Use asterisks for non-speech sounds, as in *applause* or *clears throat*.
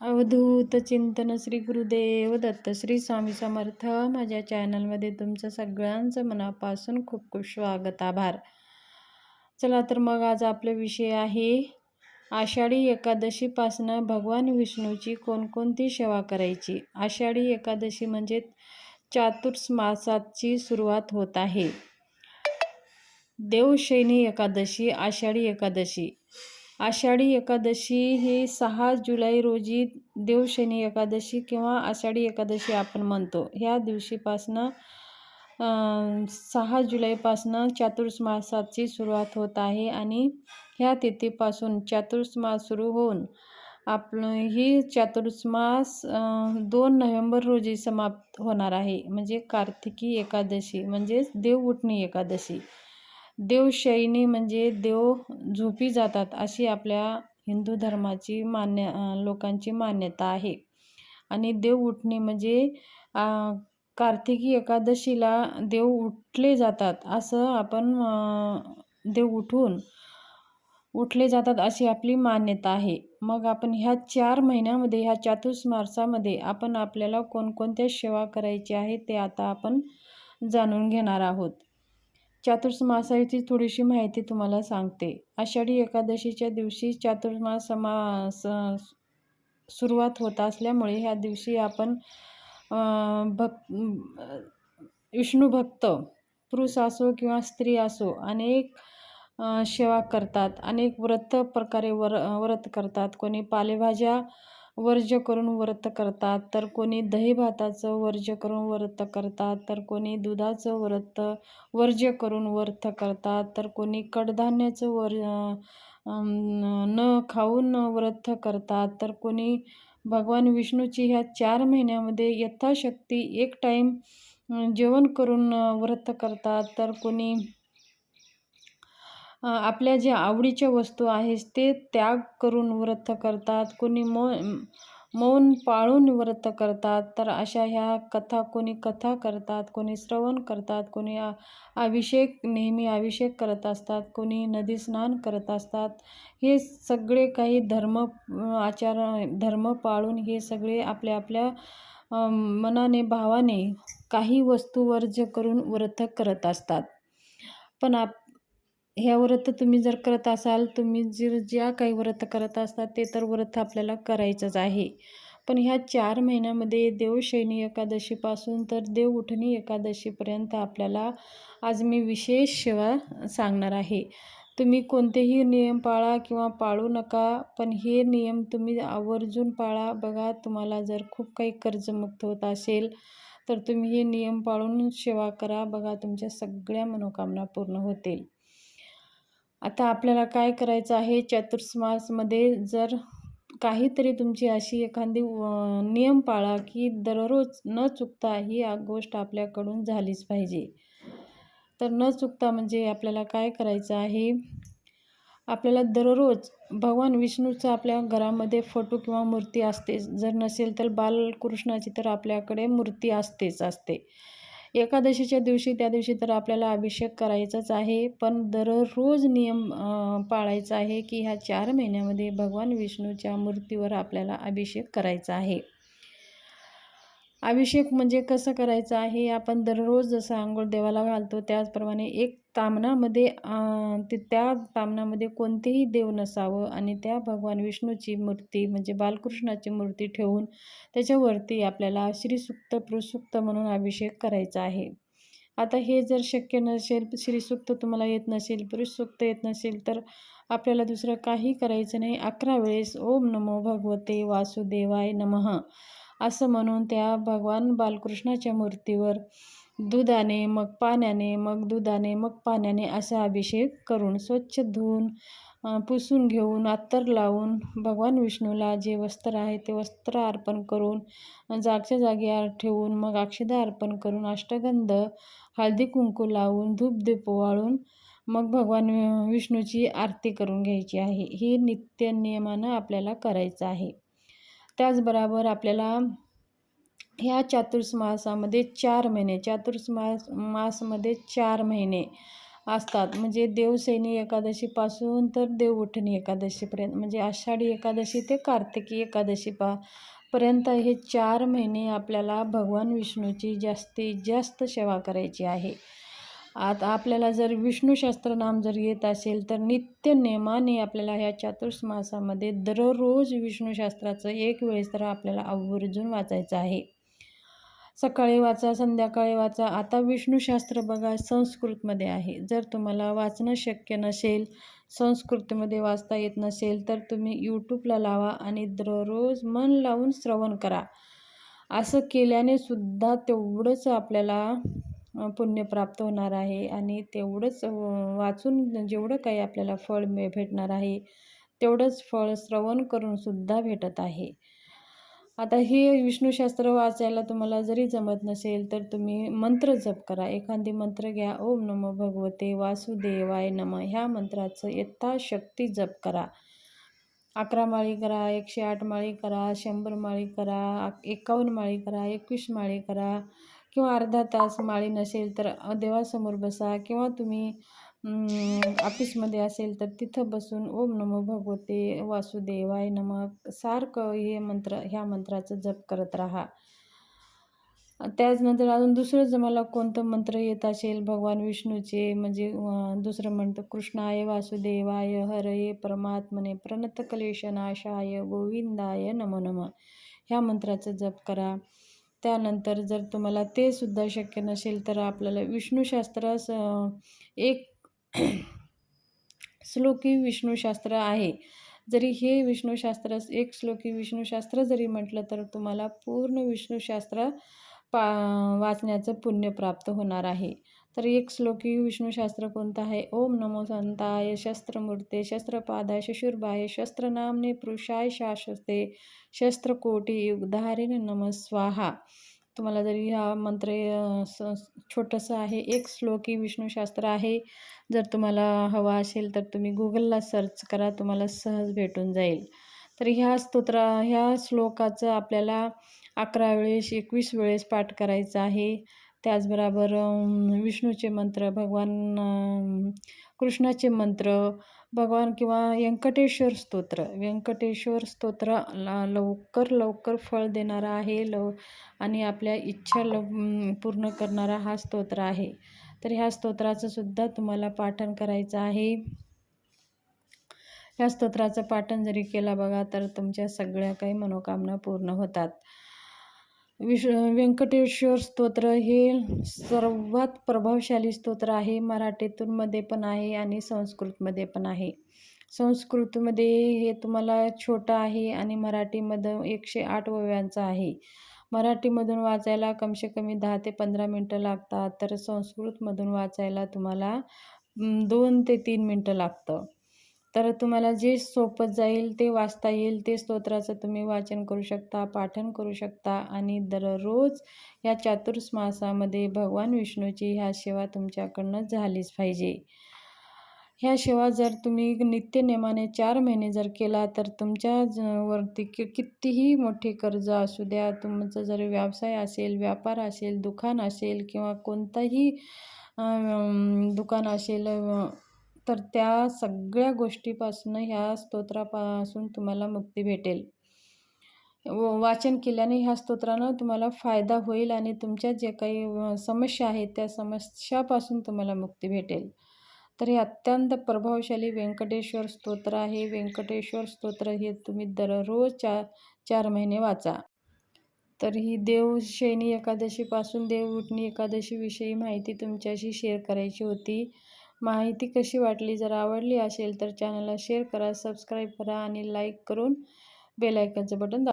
अवधूत चिंतन श्री गुरुदेव दत्त श्री स्वामी समर्थ. माझ्या चॅनलमध्ये तुमचं सगळ्यांचं मनापासून खूप खूप स्वागत आभार. चला तर मग आज आपला विषय आहे आषाढी एकादशीपासनं भगवान विष्णूची कोणकोणती सेवा करायची? आषाढी एकादशी म्हणजे चातुर्स मासाची सुरुवात होत आहे. देवशैनी एकादशी आषाढी एकादशी. आषाढी एकादशी ही सहा जुलै रोजी देवशनी एकादशी किंवा आषाढी एकादशी आपण म्हणतो. ह्या दिवशीपासनं सहा जुलैपासनं चातुर्मासाची सुरुवात होत आहे आणि ह्या तिथीपासून चातुर्मास सुरू होऊन आपलं ही चातुर्मास दोन नोव्हेंबर रोजी समाप्त होणार आहे. म्हणजे कार्तिकी एकादशी म्हणजेच देव उठणी एकादशी. देवशैनी म्हणजे देव झोपी जातात अशी आपल्या हिंदू धर्माची मान्य लोकांची मान्यता आहे. आणि देव उठणे म्हणजे कार्तिकी एकादशीला देव उठले जातात असं आपण देव उठून उठले जातात अशी आपली मान्यता आहे. मग आपण ह्या चार महिन्यामध्ये ह्या चातुर्मासामध्ये आपण आपल्याला कोणकोणत्या सेवा करायची आहे ते आता आपण जाणून घेणार आहोत. चातुर्मासाची थोडीशी माहिती तुम्हाला सांगते. आषाढी एकादशीच्या दिवशी चातुर्मास समास सुरुवात होत असल्यामुळे ह्या दिवशी आपण भक् विष्णू भक्त पुरुष असो किंवा स्त्री असो अनेक सेवा करतात. अनेक व्रत प्रकारे वर व्रत करतात. कोणी पालेभाज्या वर्ज्य करून व्रत करतात. तर कोणी दही भाताचं वर्ज्य करून व्रत करतात. तर कोणी दुधाचं व्रत वर्ज्य करून व्रत करतात. तर कोणी कडधान्याचं वर न खाऊन व्रत करतात. तर कोणी भगवान विष्णूची ह्या चार महिन्यामध्ये यथाशक्ती एक टाईम जेवण करून व्रत करतात. तर कोणी आपल्या ज्या आवडीच्या वस्तू आहेत ते त्याग करून व्रत करतात. कोणी मौ मौन पाळून व्रत करतात तर अशा ह्या कथा कोणी कथा करतात कोणी श्रवण करतात कोणी अभिषेक नेहमी अभिषेक करत असतात कोणी नदी स्नान करत असतात. हे सगळे काही धर्म आचार धर्म पाळून हे सगळे आपल्या आपल्या मनाने भावाने काही वस्तू वर्ज्य करून व्रत करत असतात. पण आप ह्या व्रत तुम्ही जर करत असाल तुम्ही जर ज्या काही व्रत करत असतात ते तर व्रत आपल्याला करायचंच आहे. पण ह्या चार महिन्यामध्ये देवशैनी एकादशीपासून तर देव उठणी एकादशीपर्यंत आपल्याला आज मी विशेष सेवा सांगणार आहे. तुम्ही कोणतेही नियम पाळा किंवा पाळू नका पण हे नियम तुम्ही आवर्जून पाळा. बघा तुम्हाला जर खूप काही कर्जमुक्त होत असेल तर तुम्ही हे नियम पाळून सेवा करा. बघा तुमच्या सगळ्या मनोकामना पूर्ण होतील. आता आपल्याला काय करायचं आहे? चतुर्मासमध्ये जर काहीतरी तुमची अशी एखादी नियम पाळा की दररोज न चुकता ही गोष्ट आपल्याकडून झालीच पाहिजे. तर न चुकता म्हणजे आपल्याला काय करायचं आहे? आपल्याला दररोज भगवान विष्णूचा आपल्या घरामध्ये फोटो किंवा मूर्ती असते जर नसेल तर बालकृष्णाची तर आपल्याकडे मूर्ती असतेच असते. एकादशीच्या दिवशी त्या दिवशी तर आपल्याला अभिषेक करायचाच आहे. पण दररोज नियम पाळायचा आहे की ह्या चार महिन्यामध्ये भगवान विष्णूच्या मूर्तीवर आपल्याला अभिषेक करायचा आहे. अभिषेक म्हणजे कसं करायचं आहे? आपण दररोज जसं आंघोळ देवाला घालतो त्याचप्रमाणे एक तामणामध्ये ते त्या तामणामध्ये कोणतेही देव नसावं आणि त्या भगवान विष्णूची मूर्ती म्हणजे बालकृष्णाची मूर्ती ठेवून त्याच्यावरती आपल्याला श्रीसुक्त प्रसुक्त म्हणून अभिषेक करायचा आहे. आता हे जर शक्य नसेल श्रीसुक्त तुम्हाला येत नसेल पुरुषसुक्त येत नसेल तर आपल्याला दुसरं काही करायचं नाही. अकरा वेळेस ओम नमो भगवते वासुदेवाय नमः. असं म्हणून त्या भगवान बालकृष्णाच्या मूर्तीवर दुधाने मग पाण्याने मग दुधाने मग पाण्याने असा अभिषेक करून स्वच्छ धुवून पुसून घेऊन अत्तर लावून भगवान विष्णूला जे वस्त्र आहे ते वस्त्र अर्पण करून जागच्या जागी ठेवून मग अक्षदा अर्पण करून अष्टगंध हळदी कुंकू लावून धूप दीप वाळून मग भगवान विष्णूची आरती करून घ्यायची आहे. हे नित्य नियमानं आपल्याला करायचं आहे. त्याचबरोबर आपल्याला ह्या चातुर्मासामध्ये चार महिने चातुर्मास मासमध्ये चार महिने असतात. म्हणजे देवसैनी एकादशीपासून तर देवउठणी एकादशीपर्यंत म्हणजे आषाढी एकादशी ते कार्तिकी एकादशी पा पर्यंत हे चार महिने आपल्याला भगवान विष्णूची जास्तीत जास्त सेवा करायची आहे. आता आपल्याला जर विष्णूशास्त्र नाम जर येत असेल तर नित्य नेमाने आपल्याला ह्या चातुर्मासामध्ये दररोज विष्णूशास्त्राचं एक वेळेस तर आपल्याला आवर्जून वाचायचं आहे. सकाळी वाचा संध्याकाळी वाचा. आता विष्णूशास्त्र बघा संस्कृतमध्ये आहे. जर तुम्हाला वाचणं शक्य नसेल संस्कृतमध्ये वाचता येत नसेल तर तुम्ही यूट्यूबला लावा आणि दररोज मन लावून श्रवण करा. असं केल्याने सुद्धा तेवढंच आपल्याला पुण्य प्राप्त होणार आहे आणि तेवढंच वाचून जेवढं काही आपल्याला फळ मे भेटणार आहे तेवढंच फळ श्रवण करूनसुद्धा भेटत आहे. आता हे विष्णूशास्त्र वाचायला तुम्हाला जरी जमत नसेल तर तुम्ही मंत्र जप करा. एखादी मंत्र घ्या ओम नमो भगवते वासुदेवाय नम. ह्या मंत्राचं यथाशक्ती जप करा. अकरा माळी करा एकशे आठ माळी करा शंभर माळी करा एकावन्न माळी करा एकवीस माळी करा किंवा अर्धा तास माळी नसेल तर देवासमोर बसा किंवा तुम्ही ऑफिसमध्ये असेल तर तिथं बसून ओम नमो भगवते वासुदेवाय नमक सारखं हे मंत्र ह्या मंत्राचं जप करत राहा. त्याचनंतर अजून दुसरं जर मला कोणतं मंत्र येत असेल भगवान विष्णूचे म्हणजे दुसरं म्हणतं कृष्णाय वासुदेवाय हरये परमात्मने प्रणत क्लेशनाशाय गोविंदाय नमो नम ह्या मंत्राचं जप करा. त्यानंतर जर तुम्हाला ते सुद्धा शक्य नसेल तर आपल्याला विष्णूशास्त्रास एक *clears throat* श्लोकी विष्णूशास्त्र आहे. जरी हे विष्णूशास्त्र एक श्लोकी विष्णूशास्त्र जरी म्हटलं तर तुम्हाला पूर्ण विष्णूशास्त्र पा वाचण्याचं पुण्य प्राप्त होणार आहे. तर एक श्लोकी विष्णूशास्त्र कोणतं आहे? ओम नमो संताय शस्त्रमूर्ते शस्त्रपादाय शशुर्बाय शस्त्रनामने पुरुषाय शाश्वते शस्त्रकोटी युगधारिण नम स्वाहा. तुम्हाला जरी हा मंत्र स छोटंसं आहे एक श्लोकी विष्णूशास्त्र आहे. जर तुम्हाला हवा असेल तर तुम्ही गुगलला सर्च करा तुम्हाला सहज भेटून जाईल. तर ह्या स्तोत्रा ह्या श्लोकाचं आपल्याला अकरा वेळेस एकवीस वेळेस पाठ करायचं आहे. त्याचबरोबर विष्णूचे मंत्र भगवान कृष्णाचे मंत्र भगवान किंवा व्यंकटेश्वर स्तोत्र. व्यंकटेश्वर स्तोत्र लवकर लवकर फळ देणारा आहे लव आणि आपल्या इच्छा लव पूर्ण करणारा हा स्तोत्र आहे. तर ह्या स्तोत्राचं सुद्धा तुम्हाला पाठन करायचं आहे. ह्या स्तोत्राचं पाठन जरी केला बघा तर तुमच्या सगळ्या काही मनोकामना पूर्ण होतात. विश व्यंकटेश्वर स्तोत्र हे सर्वात प्रभावशाली स्तोत्र आहे. मराठीतून मध्ये पण आहे आणि संस्कृतमध्ये पण आहे. संस्कृतमध्ये हे तुम्हाला छोटं आहे आणि मराठीमध्ये एकशे आठ वव्यांचं आहे. मराठीमधून वाचायला कमसे कमी दहा ते पंधरा मिनटं लागतात तर संस्कृतमधून वाचायला तुम्हाला दोन ते तीन मिनटं लागतं. तर तुम्हाला जे सोपं जाईल ते वाचता येईल ते स्तोत्राचं तुम्ही वाचन करू शकता पाठन करू शकता आणि दररोज या चातुर्मासामध्ये भगवान विष्णूची ह्या सेवा तुमच्याकडनं झालीच पाहिजे. ह्या सेवा जर तुम्ही नित्यनेमाने चार महिने जर केला तर तुमच्या वरती कि कितीही मोठे कर्ज असू द्या तुमचं जर व्यवसाय असेल व्यापार असेल दुकान असेल किंवा कोणताही दुकान असेल तर त्या सगळ्या गोष्टीपासून ह्या स्तोत्रापासून तुम्हाला मुक्ती भेटेल. वाचन केल्याने ह्या स्तोत्रानं तुम्हाला फायदा होईल आणि तुमच्या जे काही समस्या आहेत त्या समस्यापासून तुम्हाला मुक्ती भेटेल. तर हे अत्यंत प्रभावशाली व्यंकटेश्वर स्तोत्र आहे. व्यंकटेश्वर स्तोत्र हे तुम्ही दररोज चार चार महिने वाचा. तर ही देवशैनी एकादशीपासून देव उठणी एकादशीविषयी माहिती तुमच्याशी शेअर करायची होती. माहिती कशी वाटली जर आवडली असेल तर चॅनलला शेअर करा सबस्क्राईब करा आणि लाईक करून बेलायकनचं बटन दाबा